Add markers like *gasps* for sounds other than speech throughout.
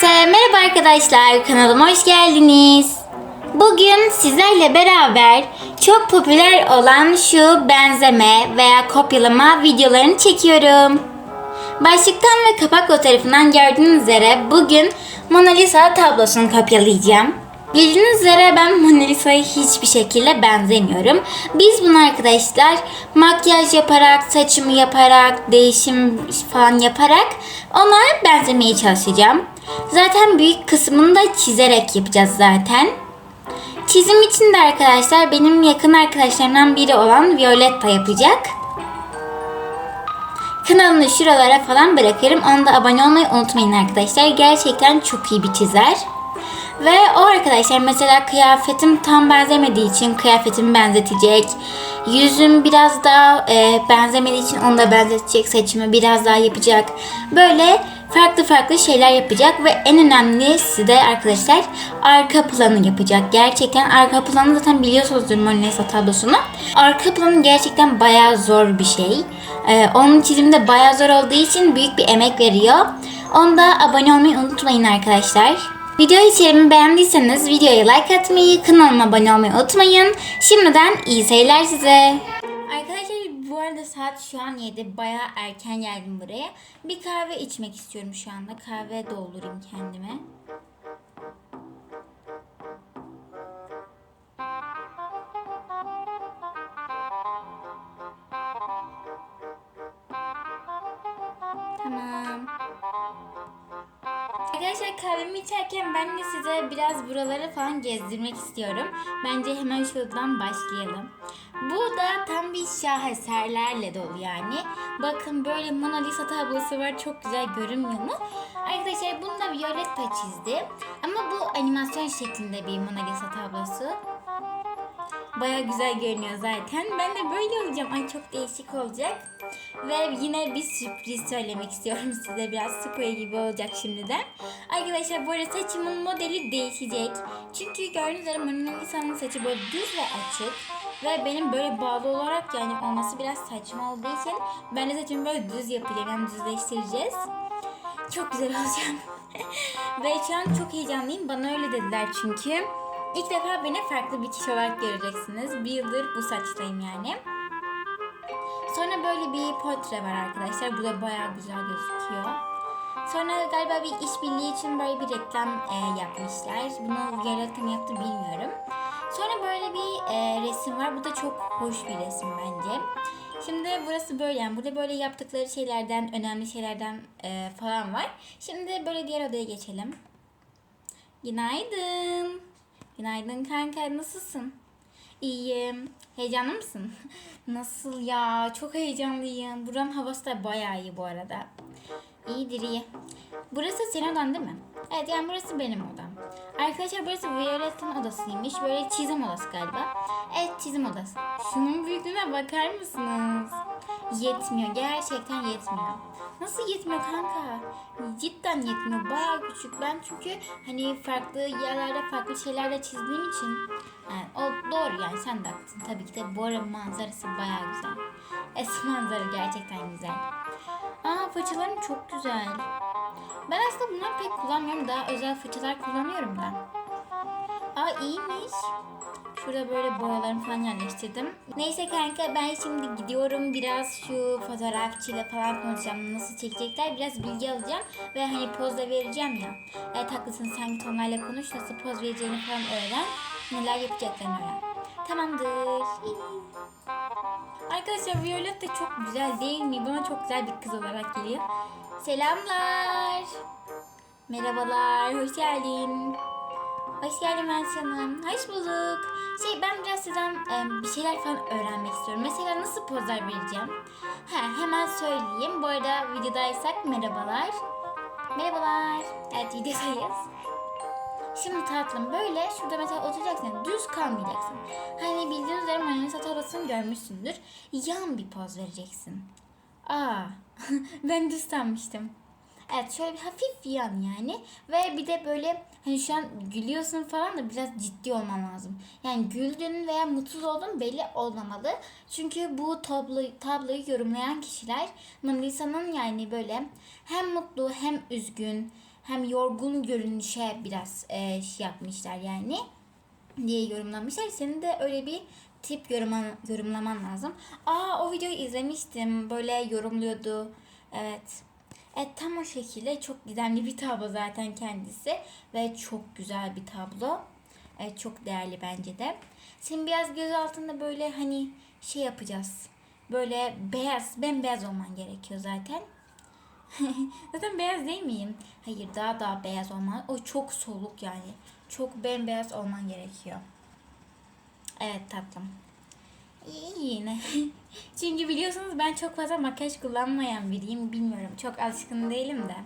Herkese merhaba arkadaşlar. Kanalıma hoş geldiniz. Bugün sizlerle beraber çok popüler olan şu benzeme veya kopyalama videolarını çekiyorum. Başlıktan ve kapak fotoğrafından gördüğünüz üzere bugün Mona Lisa tablosunu kopyalayacağım. Bildiğiniz üzere ben Mona Lisa'ya hiçbir şekilde benzemiyorum. Biz bunu arkadaşlar makyaj yaparak, saçımı yaparak, değişim falan yaparak ona benzemeye çalışacağım. Zaten büyük kısmını da çizerek yapacağız zaten. Çizim için de arkadaşlar benim yakın arkadaşlarımdan biri olan Violetta yapacak. Kanalını şuralara falan bırakırım. Onu da abone olmayı unutmayın arkadaşlar. Gerçekten çok iyi bir çizer. Ve o arkadaşlar mesela kıyafetim tam benzemediği için kıyafetimi benzetecek. Yüzüm biraz daha e, benzemediği için onu da benzetecek. Saçımı biraz daha yapacak. Böyle farklı farklı şeyler yapacak ve en önemlisi de arkadaşlar arka planı yapacak. Gerçekten arka planı zaten biliyorsunuzdur Mona Lisa tablosunu. Arka planı gerçekten bayağı zor bir şey. Ee, onun çizimi de bayağı zor olduğu için büyük bir emek veriyor. Onu da abone olmayı unutmayın arkadaşlar. Video içeriğimi beğendiyseniz videoya like atmayı, kanalıma abone olmayı unutmayın. Şimdiden iyi seyirler size. Saat şu an 7. Bayağı erken geldim buraya. Bir kahve içmek istiyorum şu anda. Kahve doldurayım kendime. Tamam. Arkadaşlar kahvemi içerken ben de size biraz buraları falan gezdirmek istiyorum. Bence hemen şuradan başlayalım. Bu da tam bir şaheserlerle dolu yani. Bakın böyle Mona Lisa tablosu var. Çok güzel görünmüyor mu? Arkadaşlar bunu da Violetta çizdi. Ama bu animasyon şeklinde bir Mona Lisa tablosu. Baya güzel görünüyor zaten. Ben de böyle olacağım. Ay çok değişik olacak. Ve yine bir sürpriz söylemek istiyorum *laughs* size. Biraz spray gibi olacak şimdiden. Arkadaşlar bu arada saçımın modeli değişecek. Çünkü gördüğünüz üzere Mona Lisa'nın saçı böyle düz ve açık. Ve benim böyle bağlı olarak yani olması biraz saçma olduğu için ben de saçımı böyle düz yapacağım. Yani düzleştireceğiz. Çok güzel olacağım. *laughs* ve şu an çok heyecanlıyım. Bana öyle dediler çünkü. İlk defa beni farklı bir kişi olarak göreceksiniz. Bir yıldır bu saçtayım yani. Sonra böyle bir portre var arkadaşlar. Bu da bayağı güzel gözüküyor. Sonra galiba bir işbirliği için böyle bir reklam e, yapmışlar. Bunu Violetta mı yaptı bilmiyorum. Sonra böyle bir e, resim var. Bu da çok hoş bir resim bence. Şimdi burası böyle yani burada böyle yaptıkları şeylerden, önemli şeylerden e, falan var. Şimdi böyle diğer odaya geçelim. Günaydın. Günaydın kanka nasılsın? İyiyim. Heyecanlı mısın? *laughs* Nasıl ya? Çok heyecanlıyım. Buranın havası da bayağı iyi bu arada. İyidir iyi. Burası senin odan değil mi? Evet yani burası benim odam. Arkadaşlar burası Violetta'nın odasıymış. Böyle çizim odası galiba. Evet çizim odası. Şunun büyüklüğüne bakar mısınız? Yetmiyor. Gerçekten yetmiyor. Nasıl yetmiyor kanka? Cidden yetmiyor. Bayağı küçük. Ben çünkü hani farklı yerlerde farklı şeylerle çizdiğim için yani o doğru yani sen de haklısın. Tabii ki de bu ara manzarası bayağı güzel. Es manzara gerçekten güzel. Aa fırçalarım çok güzel. Ben aslında bunları pek kullanmıyorum. Daha özel fırçalar kullanıyorum ben. Aa iyiymiş. Şurada böyle boyalarımı falan yerleştirdim. Neyse kanka ben şimdi gidiyorum. Biraz şu fotoğrafçıyla falan konuşacağım. Nasıl çekecekler biraz bilgi alacağım. Ve hani poz da vereceğim ya. Evet haklısın sen git onlarla konuş. Nasıl poz vereceğini falan öğren. Neler yapacaklarını öğren. Tamamdır. Arkadaşlar Violetta çok güzel değil mi? Bana çok güzel bir kız olarak geliyor. Selamlar. Merhabalar. Hoş geldin. Hoş geldin Mensi Hanım. Hoş bulduk. Şey ben biraz sizden e, bir şeyler falan öğrenmek istiyorum. Mesela nasıl pozlar vereceğim? Ha, hemen söyleyeyim. Bu arada videodaysak merhabalar. Merhabalar. Evet videodayız. Şimdi tatlım böyle şurada mesela oturacaksın. Düz kalmayacaksın. Hani bildiğiniz üzere Lisa tablosunu görmüşsündür. Yan bir poz vereceksin. Aa *laughs* ben düz sanmıştım. Evet şöyle bir hafif yan yani. Ve bir de böyle hani şu an gülüyorsun falan da biraz ciddi olman lazım. Yani güldüğün veya mutsuz olduğun belli olmamalı. Çünkü bu tablo, tabloyu yorumlayan kişiler Mona Lisa'nın yani böyle hem mutlu hem üzgün hem yorgun görünüşe biraz e, şey yapmışlar yani diye yorumlamışlar. Senin de öyle bir tip yorumlan, yorumlaman lazım. Aa o videoyu izlemiştim. Böyle yorumluyordu. Evet. Evet tam o şekilde çok gizemli bir tablo zaten kendisi. Ve çok güzel bir tablo. Evet çok değerli bence de. Senin biraz göz altında böyle hani şey yapacağız. Böyle beyaz, bembeyaz olman gerekiyor zaten. *laughs* zaten beyaz değil miyim? Hayır daha daha beyaz olman. O çok soluk yani. Çok bembeyaz olman gerekiyor. Evet tatlım. Yine. *laughs* Çünkü biliyorsunuz ben çok fazla makyaj kullanmayan biriyim. Bilmiyorum. Çok alışkın değilim de.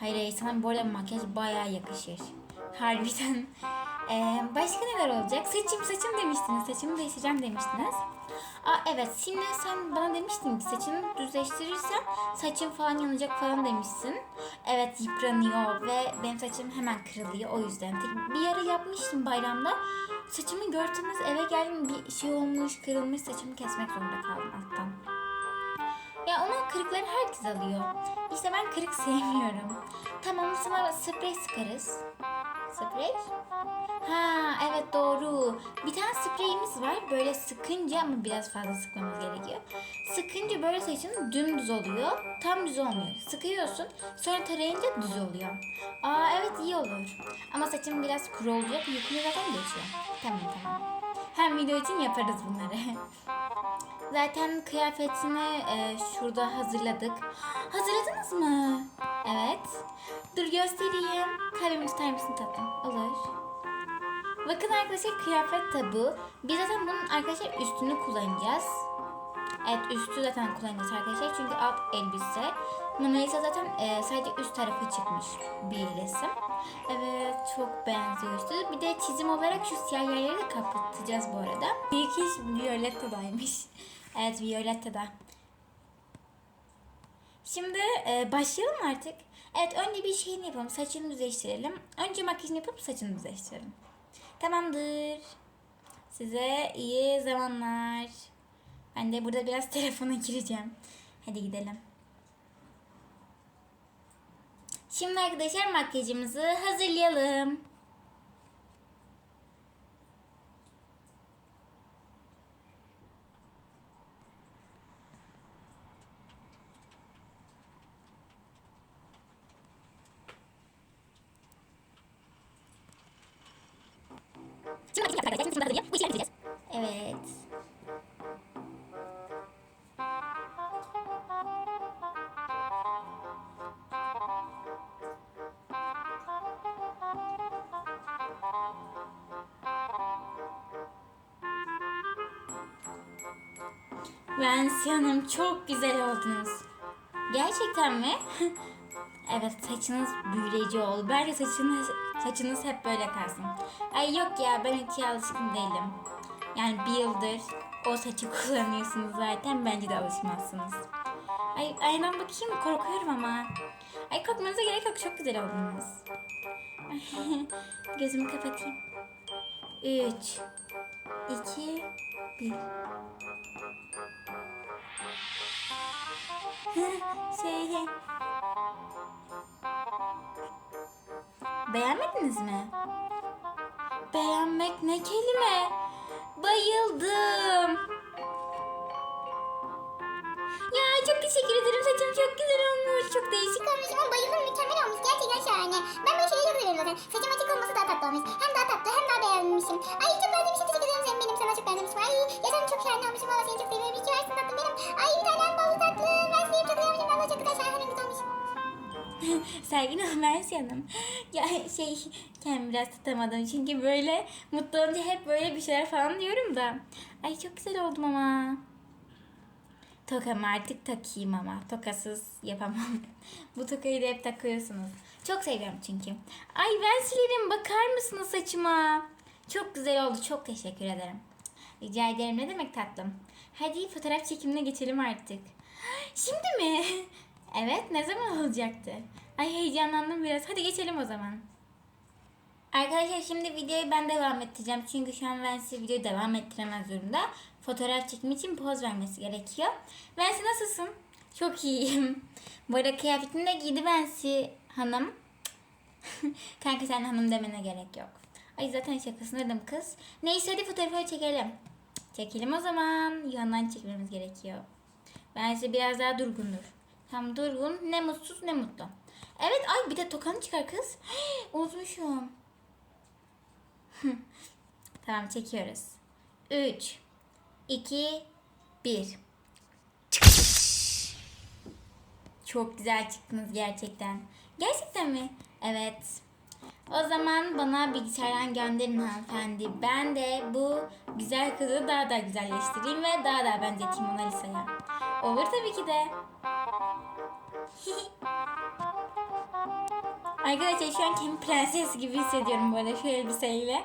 Hayır hayır sana bu arada makyaj bayağı yakışır. *laughs* Harbiden. Ee, başka neler olacak? Saçım saçım demiştiniz. Saçımı değiştireceğim demiştiniz. Aa evet şimdi sen bana demiştin ki saçını düzleştirirsen saçın falan yanacak falan demişsin. Evet yıpranıyor ve benim saçım hemen kırılıyor o yüzden. Bir ara yapmıştım bayramda. Saçımı gördünüz eve geldim bir şey olmuş kırılmış saçımı kesmek zorunda kaldım alttan. Ya onun kırıkları herkes alıyor. İşte ben kırık *laughs* sevmiyorum. Tamam sana sprey sıkarız. Sprey? Ha evet doğru. Bir tane spreyimiz var. Böyle sıkınca ama biraz fazla sıkmamız gerekiyor. Sıkınca böyle saçın dümdüz oluyor. Tam düz olmuyor. Sıkıyorsun. Sonra tarayınca düz oluyor. Aa evet iyi olur. Ama saçım biraz kuru olacak. Yıkıyor zaten geçiyor. Tamam tamam. Hem video için yaparız bunları. Zaten kıyafetini e, şurada hazırladık. Hazırladınız mı? Evet. Dur göstereyim. Kalbimi tutar mısın tatlım? Olur. Bakın arkadaşlar kıyafet tabu. Biz zaten bunun arkadaşlar üstünü kullanacağız. Evet üstü zaten kullanacağız arkadaşlar. Çünkü alt elbise. Mona zaten e, sadece üst tarafı çıkmış bir resim. Evet çok benziyor üstü. Bir de çizim olarak şu siyah yerleri de kapatacağız bu arada. Bir kişi Violetta'daymış. *laughs* Evet Violetta'da. Şimdi e, başlayalım artık. Evet önce bir şeyini yapalım. Saçını düzleştirelim. Önce makyajını yapıp saçını düzleştirelim. Tamamdır. Size iyi zamanlar. Ben de burada biraz *laughs* telefona gireceğim. Hadi gidelim. Şimdi arkadaşlar makyajımızı hazırlayalım. Vensi Hanım çok güzel oldunuz. Gerçekten mi? *laughs* evet saçınız büyüleyici oldu. Bence saçınız, saçınız hep böyle kalsın. Ay yok ya ben hiç alışkın değilim. Yani bir yıldır o saçı *laughs* kullanıyorsunuz zaten bence de alışmazsınız. Ay aynen bakayım korkuyorum ama. Ay korkmanıza gerek yok çok güzel oldunuz. *laughs* Gözümü kapatayım. 3 2 1 şey Beğenmediniz mi? Beğenmek ne kelime? Bayıldım. Ya çok teşekkür ederim. Saçım çok güzel olmuş. Çok değişik. olmuş ama bayıldım mükemmel olmuş gerçekten şahane. Ben böyle şeyleri çok seviyorum zaten. Saçım açık olması daha tatlı olmuş. Hem daha tatlı hem daha beğenmişim. Ay çok beğenmişim sana çok beğenmişim. Ay ya çok şahane olmuşsun valla seni çok seviyorum. İyi ki varsın tatlım benim. Ay bir tanem ballı tatlı. Ben seni çok beğenmişim valla çok güzel şahane güzel olmuş. *laughs* Ömer Hanım. Ya şey kendimi biraz tutamadım. Çünkü böyle mutlu olunca hep böyle bir şeyler falan diyorum da. Ay çok güzel oldum ama. Tokamı artık takayım ama. Tokasız yapamam. *laughs* Bu tokayı da hep takıyorsunuz. Çok seviyorum çünkü. Ay ben silerim. Bakar mısınız saçıma? Çok güzel oldu. Çok teşekkür ederim. Rica ederim. Ne demek tatlım? Hadi fotoğraf çekimine geçelim artık. *gasps* Şimdi mi? *laughs* Evet. Ne zaman olacaktı? Ay heyecanlandım biraz. Hadi geçelim o zaman. Arkadaşlar şimdi videoyu ben devam ettireceğim. Çünkü şu an Vensi videoyu devam ettiremez durumda. Fotoğraf çekim için poz vermesi gerekiyor. Vensi nasılsın? Çok iyiyim. *laughs* Bu arada kıyafetini de giydi Vensi hanım. *laughs* Kanka sen hanım demene gerek yok. Ay zaten şakasını dedim kız. Neyse hadi fotoğrafı çekelim. Çekelim o zaman. Yandan çekmemiz gerekiyor. Bence biraz daha durgundur. Tam durgun ne mutsuz ne mutlu. Evet ay bir de tokanı çıkar kız. *gasps* Unutmuşum. *laughs* tamam çekiyoruz. 3 2 1 Çok güzel çıktınız gerçekten. Gerçekten mi? Evet. O zaman bana bilgisayardan gönderin hanımefendi. Ben de bu güzel kızı daha da güzelleştireyim ve daha da benzeteyim Mona Lisa'ya. Olur tabii ki de. *laughs* Arkadaşlar şu an kendimi prenses gibi hissediyorum arada şu elbiseyle. *laughs*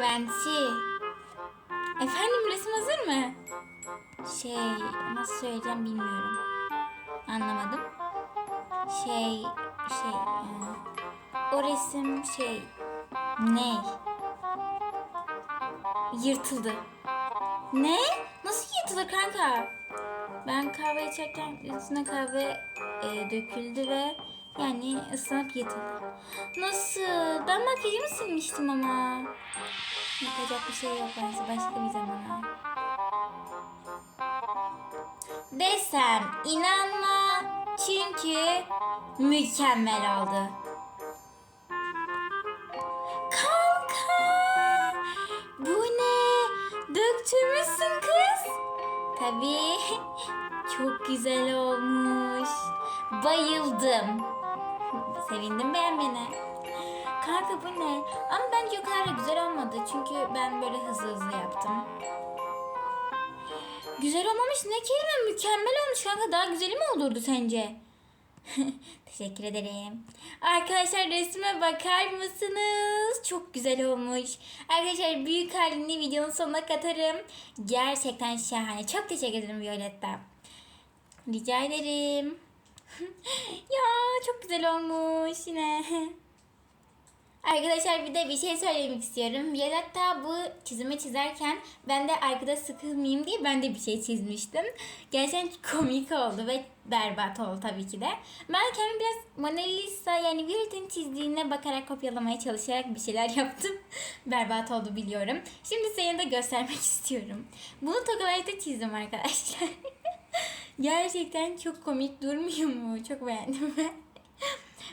Venti. Efendim resim hazır mı? Şey nasıl söyleyeceğim bilmiyorum. Anlamadım. Şey şey e, o resim şey ne? Yırtıldı. Ne? Nasıl yırtılır kanka? Ben kahve içerken üstüne kahve e, döküldü ve yani ıslanıp yırtıldı. Nasıl? Ben makyajımı silmiştim ama. Yapacak bir şey yok bence başka bir zamana. Desem inanma çünkü mükemmel oldu. Kanka bu ne? Döktürmüşsün kız. Tabii *laughs* çok güzel olmuş. Bayıldım. Sevindim beğenmene. Kanka bu ne? Ama bence o güzel olmadı. Çünkü ben böyle hızlı hızlı yaptım. Güzel olmamış ne kelime mükemmel olmuş kanka daha güzeli mi olurdu sence? *laughs* Teşekkür ederim. Arkadaşlar resme bakar mısınız? Çok güzel olmuş. Arkadaşlar büyük halini videonun sonuna katarım. Gerçekten şahane. Çok teşekkür ederim Violetta. Rica ederim. *laughs* ya çok güzel olmuş yine. *laughs* Arkadaşlar bir de bir şey söylemek istiyorum. Violetta bu çizimi çizerken ben de arkada sıkılmayayım diye ben de bir şey çizmiştim. Gerçekten komik oldu ve berbat oldu tabii ki de. Ben kendim biraz Mona Lisa yani Violetta'nın çizdiğine bakarak kopyalamaya çalışarak bir şeyler *laughs* yaptım. berbat oldu biliyorum. Şimdi seni de göstermek istiyorum. Bunu Tokalay'da çizdim arkadaşlar. *laughs* Gerçekten çok komik durmuyor mu? Çok beğendim ben.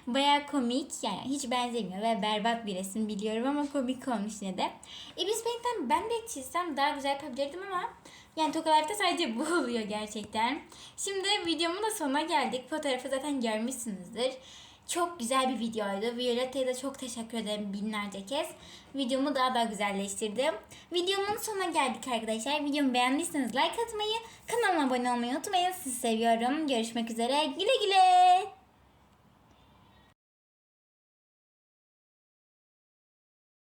Baya komik yani hiç benzemiyor ve berbat bir resim biliyorum ama komik olmuş yine de. Ibis Paint'ten ben de çizsem daha güzel yapabilirdim ama yani tokalarda sadece *laughs* bu oluyor gerçekten. Şimdi videomun da sonuna geldik. Fotoğrafı zaten görmüşsünüzdür. Çok güzel bir videoydu. Violetta'ya da çok teşekkür ederim binlerce kez. Videomu daha da güzelleştirdim. Videomun sonuna geldik arkadaşlar. Videomu beğendiyseniz like atmayı, kanalıma abone olmayı unutmayın. Sizi seviyorum. Görüşmek üzere. Güle güle.